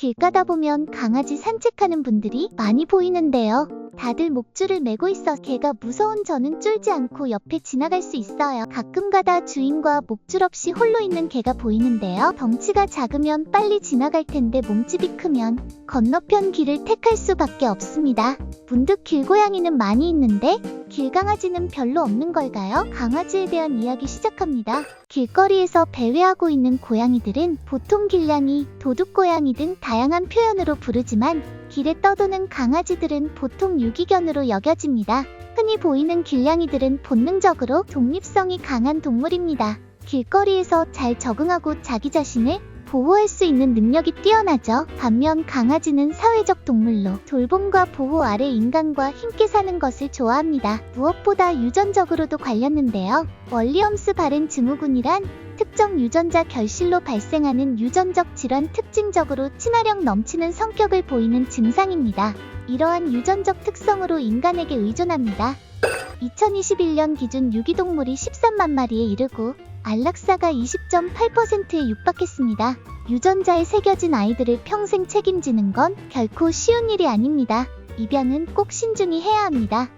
길 가다 보면 강아지 산책하는 분들이 많이 보이는데요. 다들 목줄을 메고 있어 개가 무서운 저는 쫄지 않고 옆에 지나갈 수 있어요. 가끔 가다 주인과 목줄 없이 홀로 있는 개가 보이는데요. 덩치가 작으면 빨리 지나갈 텐데 몸집이 크면 건너편 길을 택할 수밖에 없습니다. 문득 길고양이는 많이 있는데 길강아지는 별로 없는 걸까요? 강아지에 대한 이야기 시작합니다. 길거리에서 배회하고 있는 고양이들은 보통 길냥이, 도둑고양이 등 다양한 표현으로 부르지만 길에 떠도는 강아지들은 보통 유기견으로 여겨집니다. 흔히 보이는 길냥이들은 본능적으로 독립성이 강한 동물입니다. 길거리에서 잘 적응하고 자기 자신을 보호할 수 있는 능력이 뛰어나죠. 반면 강아지는 사회적 동물로 돌봄과 보호 아래 인간과 함께 사는 것을 좋아합니다. 무엇보다 유전적으로도 관련는데요. 월리엄스 바렌 증후군이란 특정 유전자 결실로 발생하는 유전적 질환 특징적으로 친화력 넘치는 성격을 보이는 증상입니다. 이러한 유전적 특성으로 인간에게 의존합니다. 2021년 기준 유기동물이 13만 마리에 이르고 안락사가 20.8%에 육박했습니다. 유전자에 새겨진 아이들을 평생 책임지는 건 결코 쉬운 일이 아닙니다. 입양은 꼭 신중히 해야 합니다.